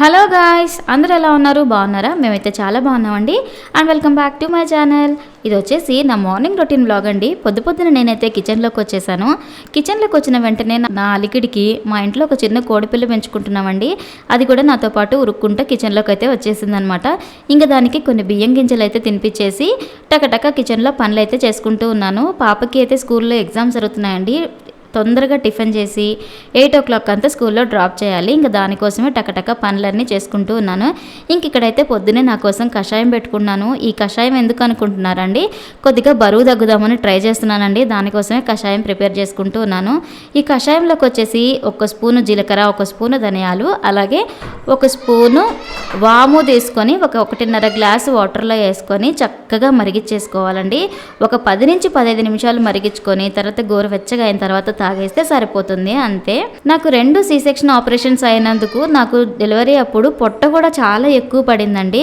Hello guys అందరూ ఎలా ఉన్నారు? బాగున్నారా? మేమైతే చాలా బాగున్నామండి. And welcome back to my channel. ఇది వచ్చేసి నా మార్నింగ్ రొటీన్ బ్లాగ్ అండి. పొద్దు పొద్దున నేనైతే కిచెన్లోకి వచ్చేసాను. కిచెన్లోకి వచ్చిన వెంటనే నా అలికిడికి మా ఇంట్లో ఒక చిన్న కోడిపిల్ల పెంచుకుంటున్నామండి. అది కూడా నాతో పాటు ఉరుక్కుంటూ కిచెన్లోకి అయితే వచ్చేసిందనమాట. ఇంకా దానికి కొన్ని బియ్యం గింజలు అయితే తినిపించేసి టకటక కిచెన్లో పనులు అయితే చేసుకుంటూ ఉన్నాను. పాపకి అయితే స్కూల్లో ఎగ్జామ్స్ జరుగుతున్నాయండి. తొందరగా టిఫిన్ చేసి ఎయిట్ ఓ క్లాక్ అంతా స్కూల్లో డ్రాప్ చేయాలి. ఇంకా దానికోసమే టకటక పనులన్నీ చేసుకుంటూ ఉన్నాను. ఇంక ఇక్కడైతే పొద్దునే నా కోసం కషాయం పెట్టుకున్నాను. ఈ కషాయం ఎందుకు అనుకుంటున్నారండి? కొద్దిగా బరువు తగ్గుదామని ట్రై చేస్తున్నానండి. దానికోసమే కషాయం ప్రిపేర్ చేసుకుంటూ ఉన్నాను. ఈ కషాయంలోకి వచ్చేసి ఒక స్పూను జీలకర్ర ఒక స్పూను ధనియాలు అలాగే ఒక స్పూను వాము తీసుకొని ఒక ఒకటిన్నర గ్లాసు వాటర్లో వేసుకొని చక్కగా మరిగించేసుకోవాలండి. ఒక పది నుంచి పదహైదు నిమిషాలు మరిగించుకొని తర్వాత గోరువెచ్చగా అయిన తర్వాత తాగేస్తే సరిపోతుంది అంతే. నాకు రెండు సి సెక్షన్ ఆపరేషన్స్ అయినందుకు నాకు డెలివరీ అప్పుడు పొట్ట కూడా చాలా ఎక్కువ పడిందండి.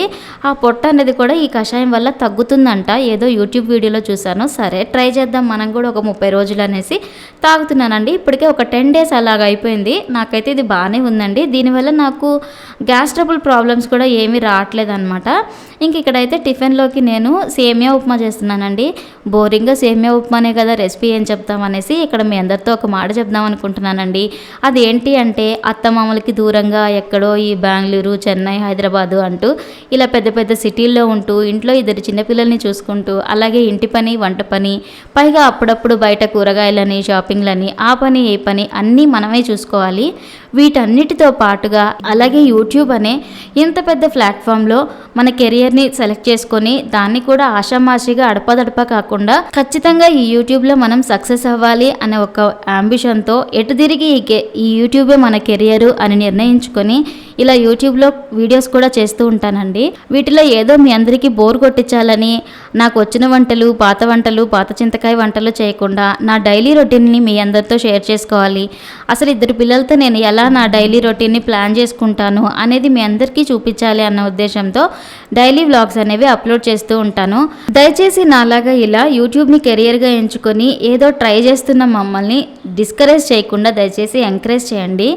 ఆ పొట్ట అనేది కూడా ఈ కషాయం వల్ల తగ్గుతుందంట. ఏదో యూట్యూబ్ వీడియోలో చూశాను. సరే ట్రై చేద్దాం. మనం కూడా ఒక ముప్పై రోజులు అనేసి తాగుతున్నానండి. ఇప్పటికే ఒక టెన్ డేస్ అలాగ అయిపోయింది. నాకైతే ఇది బాగానే ఉందండి. దీనివల్ల నాకు గ్యాస్ ట్రబుల్ ప్రాబ్లమ్స్ కూడా ఏమీ రావట్లేదు అనమాట ఇంక ఇక్కడైతే టిఫిన్లోకి నేను సేమియా ఉప్మా చేస్తున్నానండి. బోరింగ్గా సేమియా ఉప్మానే కదా రెసిపీ ఏం చెప్తామనేసి ఇక్కడ మీ అందరితో ఒక మాట చెప్దాం అనుకుంటున్నానండి. అది ఏంటి అంటే అత్తమామలకి దూరంగా ఎక్కడో ఈ బెంగళూరు చెన్నై హైదరాబాదు అంటూ ఇలా పెద్ద పెద్ద సిటీల్లో ఉంటూ ఇంట్లో ఇద్దరు చిన్నపిల్లల్ని చూసుకుంటూ అలాగే ఇంటి పని వంట పని పైగా అప్పుడప్పుడు బయట కూరగాయలని షాపింగ్లని ఆ పని ఏ పని అన్నీ మనమే చూసుకోవాలి. వీటన్నిటితో పాటుగా అలాగే యూట్యూబ్ అనే ఇంత పెద్ద ప్లాట్ఫామ్లో మన కెరియర్ని సెలెక్ట్ చేసుకొని దాన్ని కూడా ఆషామాషిగా అడపదడప కాకుండా ఖచ్చితంగా ఈ యూట్యూబ్లో మనం సక్సెస్ అవ్వాలి అనే ఒక అంబిషన్తో ఎటు తిరిగి ఈ కె ఈ యూట్యూబే మన కెరియర్ అని నిర్ణయించుకొని ఇలా యూట్యూబ్లో వీడియోస్ కూడా చేస్తూ ఉంటానండి. వీటిలో ఏదో మీ అందరికీ బోర్ కొట్టించాలని నాకు వచ్చిన వంటలు పాత వంటలు పాత చింతకాయ వంటలు చేయకుండా నా డైలీ రొటీన్ని మీ అందరితో షేర్ చేసుకోవాలి. అసలు ఇద్దరు పిల్లలతో నేను ఎలా నా డైలీ రొటీన్ని ప్లాన్ చేసుకుంటాను అనేది మీ అందరికీ చూపించాలి అన్న ఉద్దేశంతో డైలీ వ్లాగ్స్ అనేవి అప్లోడ్ చేస్తూ ఉంటాను. దయచేసి నాలాగా ఇలా యూట్యూబ్ని కెరియర్గా ఎంచుకొని ఏదో ట్రై చేస్తున్న మమ్మల్ని డిస్కరేజ్ చేయకుండా దయచేసి ఎంకరేజ్ చేయండి.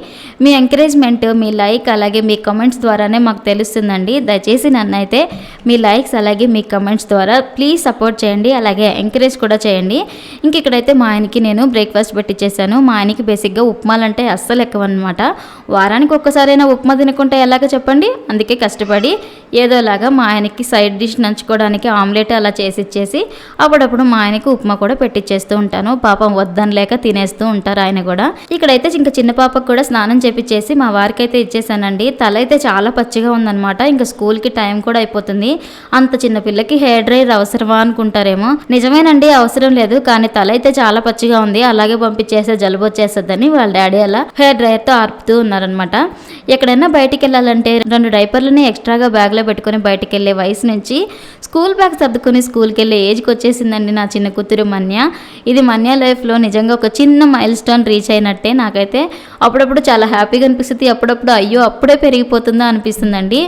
మీ ఎంకరేజ్మెంట్ మీ లైక్ అలాగే మీ కమెంట్స్ ద్వారానే మాకు తెలుస్తుందండి. దయచేసి నన్ను అయితే మీ లైక్స్ అలాగే మీ కమెంట్స్ ద్వారా ప్లీజ్ సపోర్ట్ చేయండి. అలాగే ఎంకరేజ్ కూడా చేయండి. ఇంక ఇక్కడైతే మా ఆయనకి నేను బ్రేక్ఫాస్ట్ పెట్టించేసాను మా ఆయనకి బేసిక్గా ఉప్మాలంటే అస్సలు ఎక్కువ అనమాట వారానికి ఒక్కసారైనా ఉప్మా తినుకుంటే ఎలాగ చెప్పండి? అందుకే కష్టపడి ఏదోలాగా మా ఆయనకి సైడ్ డిష్ నంచుకోవడానికి ఆమ్లెట్ అలా చేసి ఇచ్చేసి అప్పుడప్పుడు మా ఆయనకి ఉప్మా కూడా పెట్టించేస్తూ ఉంటాను. పాపం వద్దని లేక తినేస్తూ ఉంటారు ఆయన కూడా. ఇక్కడైతే ఇంకా చిన్న పాపకు కూడా స్నానం చేపించేసి మా వారికి అయితే ఇచ్చేసానండి. తల అయితే చాలా పచ్చిగా ఉందన్నమాట. ఇంకా స్కూల్కి టైం కూడా అయిపోతుంది. అంత చిన్న పిల్లకి హెయిర్ డ్రైర్ అవసరమా అనుకుంటారేమో. నిజమేనండి అవసరం లేదు. కానీ తల అయితే చాలా పచ్చిగా ఉంది. అలాగే పంపించేస్తే జలుబు వచ్చేస్తుందని వాళ్ళ డాడీ అలా హెయిర్ డ్రైయర్తో ఆర్పుతూ ఉన్నారనమాట ఎక్కడైనా బయటికి వెళ్ళాలంటే రెండు డైపర్లని ఎక్స్ట్రాగా బ్యాగ్లో పెట్టుకొని బయటికి వెళ్ళే వయసు నుంచి స్కూల్ బ్యాగ్ సర్దుకొని స్కూల్కి వెళ్ళే ఏజ్కి వచ్చేసిందండి నా చిన్న కూతురు మన్య. ఇది మన్య లైఫ్లో నిజంగా ఒక చిన్న మైల్ స్టోన్ రీచ్ అయినట్టే నాకైతే అప్పుడప్పుడు చాలా హ్యాపీగా అనిపిస్తుంది. అప్పుడప్పుడు అయ్యో అప్పుడే పెరిగిపోతుందా అనిపిస్తుందండి.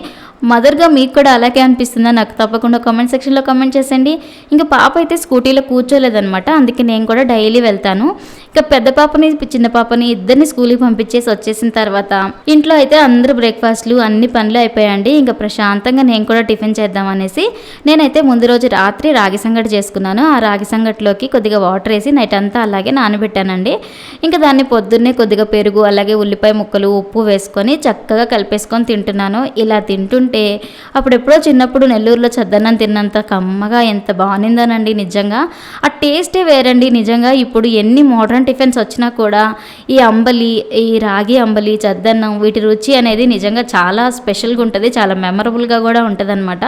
మదర్గా మీకు కూడా అలాగే అనిపిస్తుందా? నాకు తప్పకుండా కామెంట్ సెక్షన్లో కామెంట్ చేసేయండి. ఇంకా పాప అయితే స్కూటీలో కూర్చోలేదనమాట అందుకే నేను కూడా డైలీ వెళ్తాను. ఇంకా పెద్ద పాపని చిన్న పాపని ఇద్దరిని స్కూల్కి పంపించేసి వచ్చేసిన తర్వాత ఇంట్లో అయితే అందరూ బ్రేక్ఫాస్ట్లు అన్ని పనులు అయిపోయాయండి. ఇంకా ప్రశాంతంగా నేను కూడా టిఫిన్ చేద్దామనేసి నేనైతే ముందు రోజు రాత్రి రాగి సంగటి చేసుకున్నాను. ఆ రాగి సంగటిలోకి కొద్దిగా వాటర్ వేసి నైట్ అంతా అలాగే నానబెట్టానండి. ఇంకా దాన్ని పొద్దున్నే కొద్దిగా పెరుగు అలాగే ఉల్లిపాయ ముక్కలు ఉప్పు వేసుకొని చక్కగా కలిపేసుకొని తింటున్నాను. ఇలా తింటుంటే అప్పుడెప్పుడో చిన్నప్పుడు నెల్లూరులో చద్దన్నం తిన్నంత కమ్మగా ఎంత బాగుందనండి నిజంగా. ఆ టేస్టే వేరండి నిజంగా. ఇప్పుడు ఎన్ని మోడర్న్ టిఫిన్స్ వచ్చినా కూడా ఈ అంబలి ఈ రాగి అంబలి చద్దన్నం వీటి రుచి అనేది నిజంగా చాలా స్పెషల్గా ఉంటుంది చాలా మెమరబుల్గా కూడా ఉంటుంది అనమాట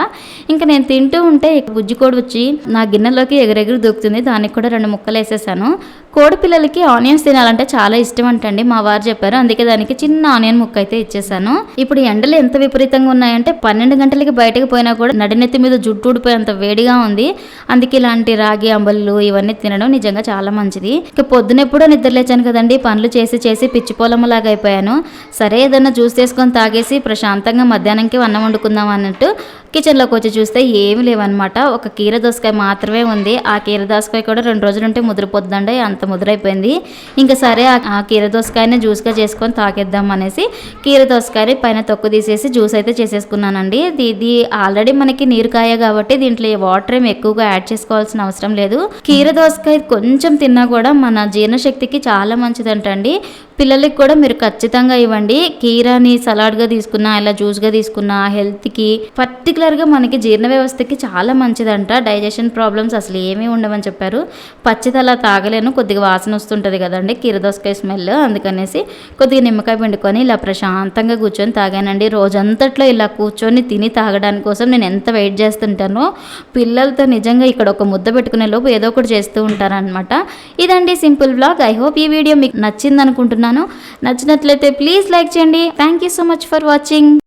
ఇంకా నేను తింటూ ఉంటే బుజ్జి కోడి వచ్చి నా గిన్నెలోకి ఎగురెగురు దూకుతుంది. దానికి కూడా రెండు ముక్కలు వేసేసాను. కోడి పిల్లలకి ఆనియన్స్ తినాలంటే చాలా ఇష్టం అంటండి మా వారు చెప్పారు. అందుకే దానికి చిన్న ఆనియన్ ముక్క అయితే ఇచ్చేసాను. ఇప్పుడు ఎండలు ఎంత విపరీతంగా ఉన్నాయంటే పన్నెండు గంటలకి బయటకు పోయినా కూడా నడినెత్తి మీద జుట్టు ఊడిపోయేంత వేడిగా ఉంది. అందుకే ఇలాంటి రాగి అంబళ్ళు ఇవన్నీ తినడం నిజంగా చాలా మంచిది. ఇక ఎప్పుడో నిద్రలేచాను కదండి. పనులు చేసి చేసి పిచ్చి పొలంలాగా అయిపోయాను. సరే ఏదన్నా జ్యూస్ తీసుకొని తాగేసి ప్రశాంతంగా మధ్యాహ్నంకి అన్నం వండుకుందాం అన్నట్టు కిచెన్లోకి వచ్చి చూస్తే ఏమి లేవన్నమాట. ఒక కీర దోసకాయ మాత్రమే ఉంది. ఆ కీర దోసకాయ కూడా రెండు రోజులు ఉంటే ముదిరిపోద్దండి. అంత ముదిరైపోయింది. ఇంకా సరే ఆ- కీర దోసకాయని జ్యూస్గా చేసుకొని తాగేద్దాం అనేసి కీర దోసకాయని పైన తొక్కు తీసేసి జ్యూస్ అయితే చేసేసుకున్నానండి. ఇది- ఆల్రెడీ మనకి నీరు కాయ కాబట్టి దీంట్లో వాటర్ ఏమి ఎక్కువగా యాడ్ చేసుకోవాల్సిన అవసరం లేదు. కీర దోసకాయ కొంచెం తిన్నా కూడా మన జీర్ణశక్తికి చాలా మంచిదంటండి. పిల్లలకి కూడా మీరు ఖచ్చితంగా ఇవ్వండి. కీరాని సలాడ్గా తీసుకున్నా ఇలా జ్యూస్గా తీసుకున్నా హెల్త్కి పర్టికులర్గా మనకి జీర్ణ వ్యవస్థకి చాలా మంచిదంట. డైజెషన్ ప్రాబ్లమ్స్ అసలు ఏమీ ఉండవని చెప్పారు. పచ్చిది అలా తాగలేను కొద్దిగా వాసన వస్తుంటుంది కదండి కీరదోసకాయ స్మెల్ అందుకనేసి కొద్దిగా నిమ్మకాయ పిండుకొని ఇలా ప్రశాంతంగా కూర్చొని తాగానండి. రోజంతట్లో ఇలా కూర్చొని తిని తాగడానికి కోసం నేను ఎంత వెయిట్ చేస్తుంటానో పిల్లలతో నిజంగా ఇక్కడ ఒక ముద్ద పెట్టుకునే లోపు ఏదో ఒకటి చేస్తూ ఉంటారనమాట ఇదండి సింపుల్ బ్లాగ్ ఐ హోప్ ఈ వీడియో మీకు నచ్చింది అనుకుంటున్నాను నచ్చినట్లయితే ప్లీజ్ లైక్ చేయండి. Thank you so much for watching